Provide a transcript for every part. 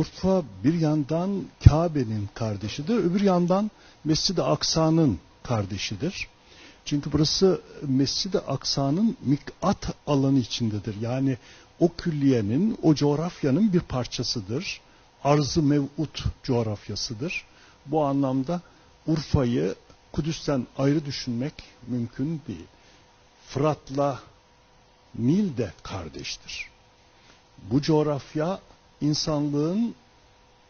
Urfa bir yandan Kabe'nin kardeşidir, öbür yandan Mescid-i Aksa'nın kardeşidir. Çünkü burası Mescid-i Aksa'nın mikat alanı içindedir. Yani o külliyenin, o coğrafyanın bir parçasıdır. Arz-ı mev'ut coğrafyasıdır. Bu anlamda Urfa'yı Kudüs'ten ayrı düşünmek mümkün değil. Fırat'la Nil de kardeştir. Bu coğrafya insanlığın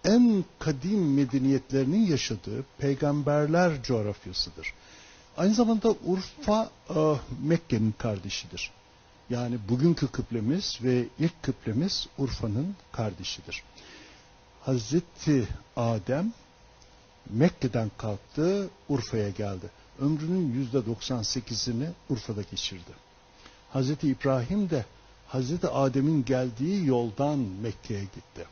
en kadim medeniyetlerinin yaşadığı peygamberler coğrafyasıdır. Aynı zamanda Urfa e, Mekke'nin kardeşidir. Yani bugünkü kıblemiz ve ilk kıblemiz Urfa'nın kardeşidir. Hazreti Adem Mekke'den kalktı, Urfa'ya geldi. Ömrünün yüzde 98'ini Urfa'da geçirdi. Hazreti İbrahim de Hazreti Adem'in geldiği yoldan Mekke'ye gitti.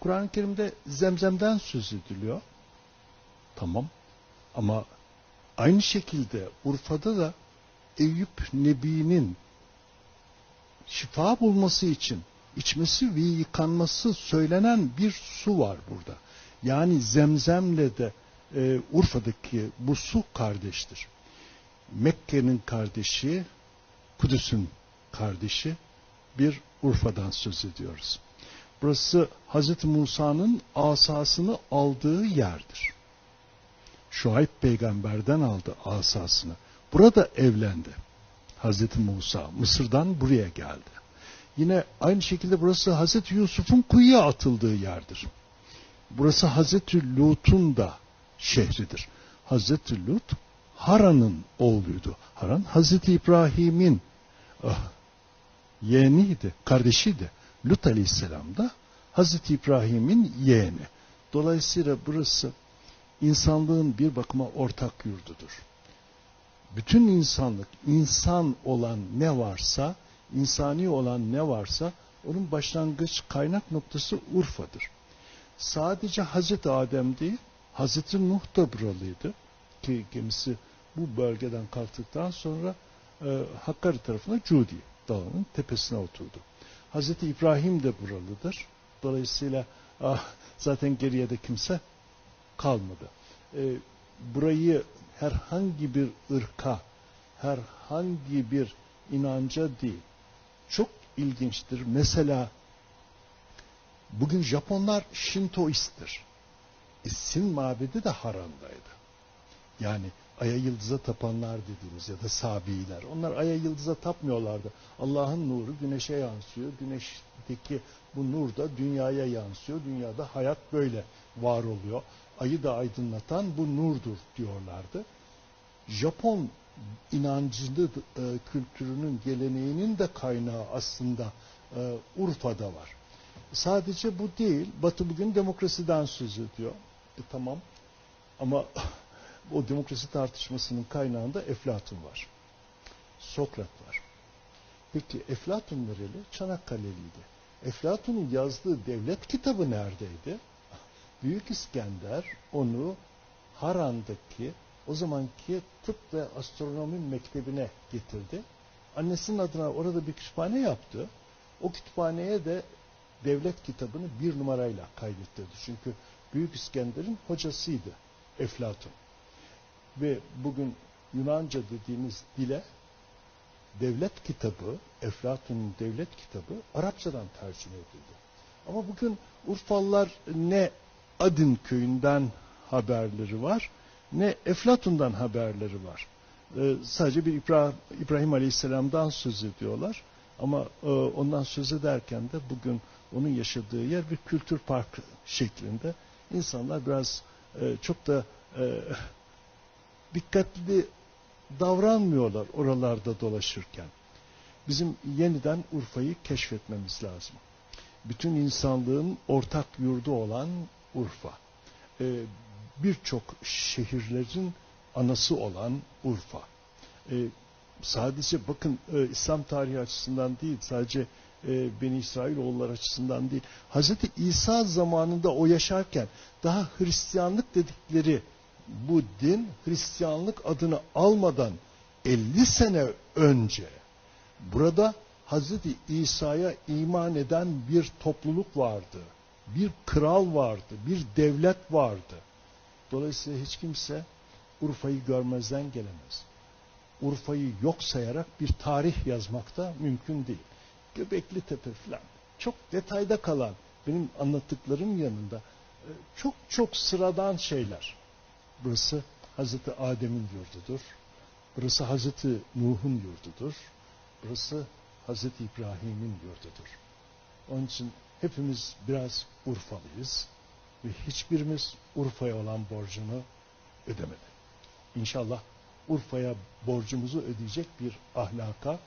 Kur'an-ı Kerim'de zemzemden söz ediliyor. Tamam. Ama aynı şekilde Urfa'da da Eyüp Nebi'nin şifa bulması için içmesi ve yıkanması söylenen bir su var burada. Yani zemzemle de e, Urfa'daki bu su kardeştir. Mekke'nin kardeşi, Kudüs'ün kardeşi bir Urfa'dan söz ediyoruz. Burası Hazreti Musa'nın asasını aldığı yerdir. Şuayb peygamberden aldı asasını. Burada evlendi. Hazreti Musa Mısır'dan buraya geldi. Yine aynı şekilde burası Hazreti Yusuf'un kuyuya atıldığı yerdir. Burası Hazreti Lut'un da şehridir. Hazreti Lut Haran'ın oğluydu. Haran Hazreti İbrahim'in ah, yeğeniydi, kardeşiydi. Lut Aleyhisselam da Hazreti İbrahim'in yeğeni. Dolayısıyla burası insanlığın bir bakıma ortak yurdudur. Bütün insanlık, insan olan ne varsa, insani olan ne varsa onun başlangıç kaynak noktası Urfa'dır. Sadece Hazreti Adem değil, Hazreti Nuh da buralıydı ki gemisi bu bölgeden kalktıktan sonra e, Hakkari tarafına Cudi dağının tepesine oturdu. Hazreti İbrahim de buralıdır. Dolayısıyla ah, zaten geriye de kimse kalmadı. E, burayı herhangi bir ırka, herhangi bir inanca değil. Çok ilginçtir. Mesela bugün Japonlar Shintoist'tir. E, Sin mabedi de Haran'daydı. Yani aya yıldıza tapanlar dediğimiz ya da sabiler. Onlar aya yıldıza tapmıyorlardı. Allah'ın nuru güneşe yansıyor. Güneşteki bu nur da dünyaya yansıyor. Dünyada hayat böyle var oluyor. Ayı da aydınlatan bu nurdur diyorlardı. Japon inancını, e, kültürünün, geleneğinin de kaynağı aslında e, Urfa'da var. Sadece bu değil. Batı bugün demokrasiden söz ediyor. E, tamam. Ama o demokrasi tartışmasının kaynağında Eflatun var. Sokrat var. Peki Eflatun nereli? Çanakkale'liydi. Eflatun'un yazdığı devlet kitabı neredeydi? Büyük İskender onu Haran'daki o zamanki tıp ve astronomi mektebine getirdi. Annesinin adına orada bir kütüphane yaptı. O kütüphaneye de devlet kitabını bir numarayla kaydettirdi. Çünkü Büyük İskender'in hocasıydı Eflatun. Ve bugün Yunanca dediğimiz dile devlet kitabı, Eflatun'un devlet kitabı Arapçadan tercüme edildi. Ama bugün Urfalılar ne Adin köyünden haberleri var, ne Eflatun'dan haberleri var. Ee, sadece bir İbrahim, İbrahim Aleyhisselam'dan söz ediyorlar. Ama e, ondan söz ederken de bugün onun yaşadığı yer bir kültür parkı şeklinde. İnsanlar biraz e, çok da e, dikkatli davranmıyorlar oralarda dolaşırken. Bizim yeniden Urfa'yı keşfetmemiz lazım. Bütün insanlığın ortak yurdu olan Urfa. Ee, Birçok şehirlerin anası olan Urfa. Ee, sadece bakın e, İslam tarihi açısından değil, sadece e, Beni İsrailoğulları açısından değil. Hazreti İsa zamanında o yaşarken daha Hristiyanlık dedikleri bu din Hristiyanlık adını almadan 50 sene önce burada Hazreti İsa'ya iman eden bir topluluk vardı. bir kral vardı, bir devlet vardı. Dolayısıyla hiç kimse Urfa'yı görmezden gelemez. Urfa'yı yok sayarak bir tarih yazmak da mümkün değil. Göbekli Tepe falan çok detayda kalan benim anlattıklarım yanında e, çok çok sıradan şeyler. Burası Hazreti Adem'in yurdudur. Burası Hazreti Nuh'un yurdudur. Burası Hazreti İbrahim'in yurdudur. Onun için hepimiz biraz Urfalıyız ve hiçbirimiz Urfa'ya olan borcunu ödemedi. İnşallah Urfa'ya borcumuzu ödeyecek bir ahlaka,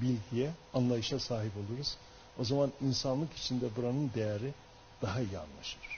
bilgiye, anlayışa sahip oluruz. O zaman insanlık içinde buranın değeri daha iyi anlaşılır.